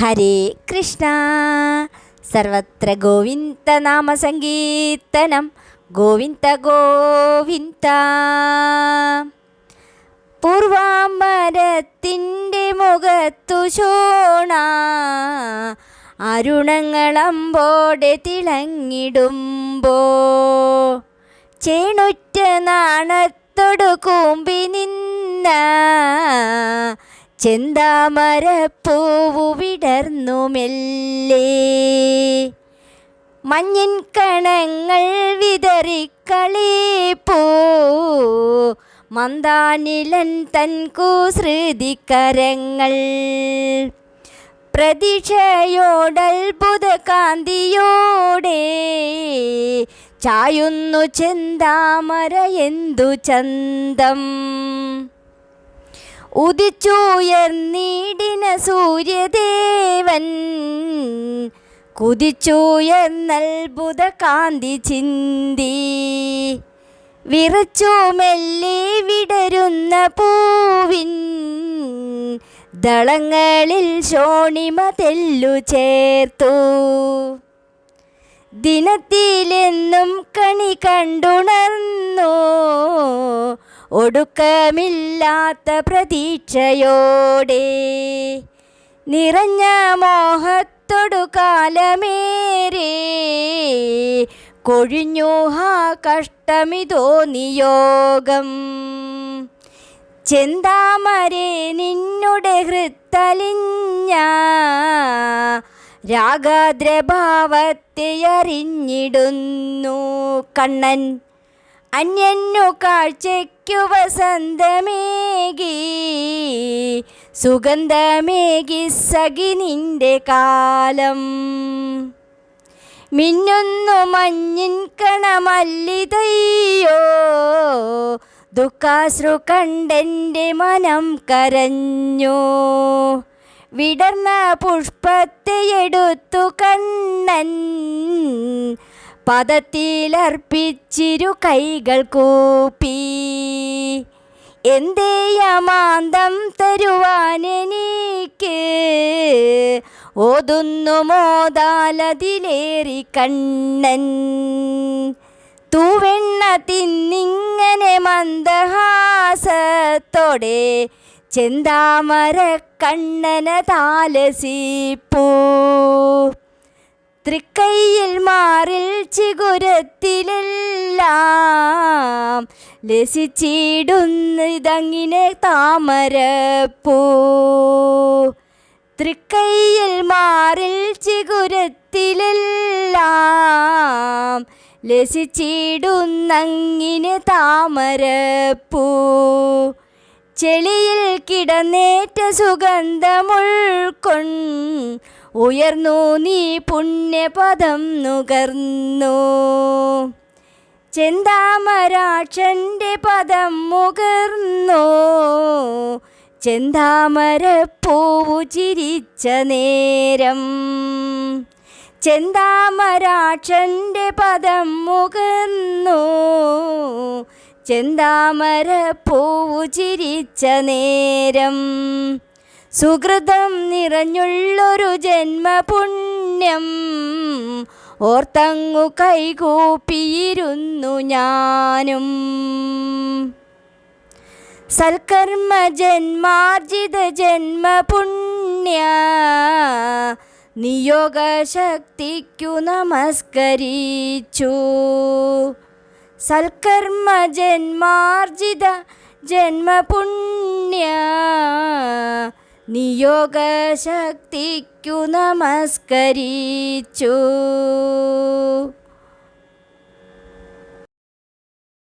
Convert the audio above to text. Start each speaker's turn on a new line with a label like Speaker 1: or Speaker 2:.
Speaker 1: ഹരേ കൃഷ്ണ. സർവത്ര ഗോവിന്ദ നാമ സങ്കീർത്തനം ഗോവിന്ദ ഗോവിന്ദ. പൂർവാമരത്തിന്റെ മുഖത്തു ശോണ അരുണങ്ങളമ്പോടെ തിളങ്ങിടുമ്പോ. ചേണുറ്റ നാണത്തൊടു കൂമ്പി നിന്ന ചെന്താമരപ്പൂവു വിടർന്നു മെല്ലേ. മഞ്ഞിൻ കണങ്ങൾ വിതറിക്കളിപ്പൂ മന്ദാനിലൻ തൻ കുസൃതിക്കരങ്ങൾ പ്രതീക്ഷയോടത്ഭുത കാന്തിയോടെ ചായുന്നു ചെന്താമര എന്തു ചന്തം. ഉദിച്ചുയർന്നീടിന സൂര്യദേവൻ. കുതിച്ചുയർന്നത്ഭുത കാന്തി ചിന്തി. വിറച്ചു മെല്ലെ വിടരുന്ന പൂവിൻ ദളങ്ങളിൽ ശോണിമ തെല്ലു ചേർത്തു. ദിനത്തിലെന്നും കണി കണ്ടുണർന്നു. ഒടുക്കമില്ലാത്ത പ്രതീക്ഷയോടെ നിറഞ്ഞ മോഹത്തൊടു കാലമേരെ കൊഴിഞ്ഞു ഹാ കഷ്ടമിതോ നിയോഗം. ചെന്താമരെ നിന്നുടെ ഹൃത്തലിഞ്ഞ രാഗാദ്രഭാവത്തെ അറിഞ്ഞിടുന്നു കണ്ണൻ. അന്യന്നു കാഴ്ചയ്ക്കു വസന്തമേകി സുഗന്ധമേകി സഖി നിന്റെ കാലം. മിന്നുന്നു മഞ്ഞിൻ കണമല്ലിതയ്യോ ദുഃഖാശ്രു കണ്ടെന്റെ മനം കരഞ്ഞു. വിടർന്ന പുഷ്പത്തെ എടുത്തു കണ്ണൻ പദത്തിലർപ്പിച്ചിരു കൈകൾ കൂപ്പി. എന്തേ യമാന്തം തരുവാനെനിക്ക് ഓതുന്നു മോതാലതിലേറി കണ്ണൻ. തൂവെണ്ണ തിന്നിങ്ങനെ മന്ദഹാസത്തോടെ ചെന്താമര കണ്ണന താലസിപ്പൂ. തൃക്കൈയിൽ മാറിൽ ചിഗുരത്തിലെല്ലാം ലസിച്ചിടുന്നിതങ്ങിനെ താമരപ്പൂ. തൃക്കൈയിൽ മാറിൽ ചിഗുരത്തിലെല്ലാം ലസിച്ചിടുന്നങ്ങിനെ താമരപ്പൂ. ചെളിയിൽ കിടന്നേറ്റ സുഗന്ധമുൾക്കൊൺ ഉയർന്നു നീ പുണ്യപദം നുകർന്നു. ചെന്താമരാക്ഷന്റെ പദം മുകർന്നു. ചെന്താമരപ്പൂവു ചിരിച്ച നേരം. ചെന്താമരാക്ഷന്റെ പദം മുകർന്നു. ചെന്താമരപ്പൂവു ചിരിച്ച നേരം. സുഹൃതം നിറഞ്ഞുള്ളൊരു ജന്മപുണ്യം ഓർത്തങ്ങു കൈകൂപ്പിയിരുന്നു ഞാനും. സൽക്കർമ്മ ജന്മാർജിത ജന്മപുണ്യ നിയോഗശക്തിക്കു നമസ്കരിച്ചു. സൽക്കർമ്മ ജന്മാർജിത ജന്മപുണ്യ നിയോഗശക്തിക്കു നമസ്കരിച്ചു.